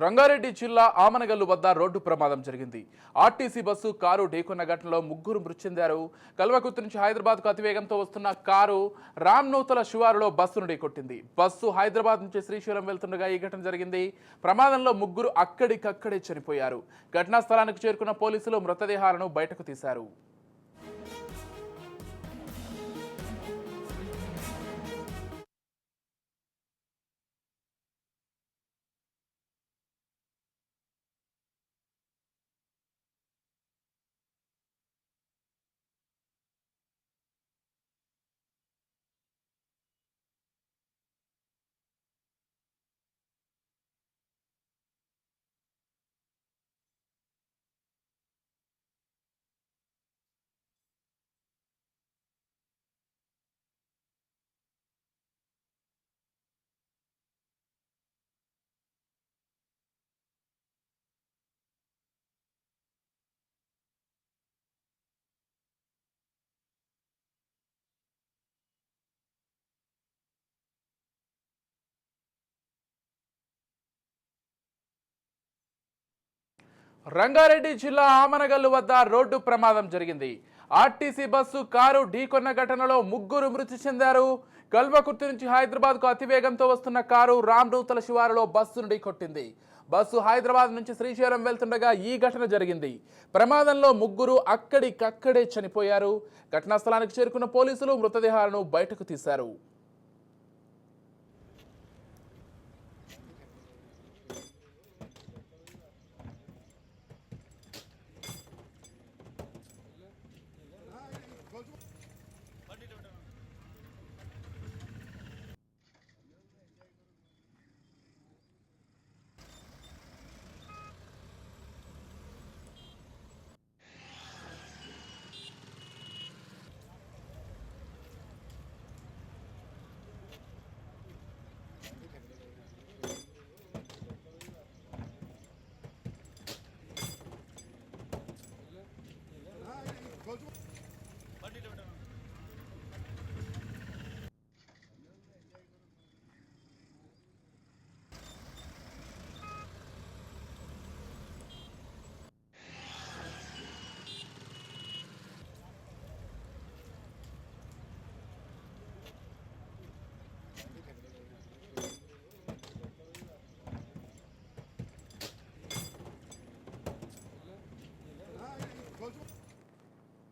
రంగారెడ్డి జిల్లా ఆమనగల్లు వద్ద రోడ్డు ప్రమాదం జరిగింది. ఆర్టీసీ బస్సు కారు ఢీకొన్న ఘటనలో ముగ్గురు మృతి చెందారు కల్వకుర్తి నుంచి హైదరాబాద్కు అతివేగంతో వస్తున్న కారు రామ్నూతల శివారులో బస్సును ఢీకొట్టింది. బస్సు హైదరాబాద్ నుంచి శ్రీశైలం వెళ్తుండగా ఈ ఘటన జరిగింది. ప్రమాదంలో ముగ్గురు అక్కడికక్కడే చనిపోయారు. ఘటనా స్థలానికి చేరుకున్న పోలీసులు మృతదేహాలను బయటకు తీశారు. రంగారెడ్డి జిల్లా ఆమనగల్లు వద్ద రోడ్డు ప్రమాదం జరిగింది. ఆర్టీసీ బస్సు కారు ఢీకొన్న ఘటనలో ముగ్గురు మృతి చెందారు. కల్వకుర్తి నుంచి హైదరాబాద్కు అతివేగంతో వస్తున్న కారు రామ్నూతల శివారులో బస్సును ఢీకొట్టింది. బస్సు హైదరాబాద్ నుంచి శ్రీశైలం వెళ్తుండగా ఈ ఘటన జరిగింది. ప్రమాదంలో ముగ్గురు అక్కడికక్కడే చనిపోయారు. ఘటనా స్థలానికి చేరుకున్న పోలీసులు మృతదేహాలను బయటకు తీశారు.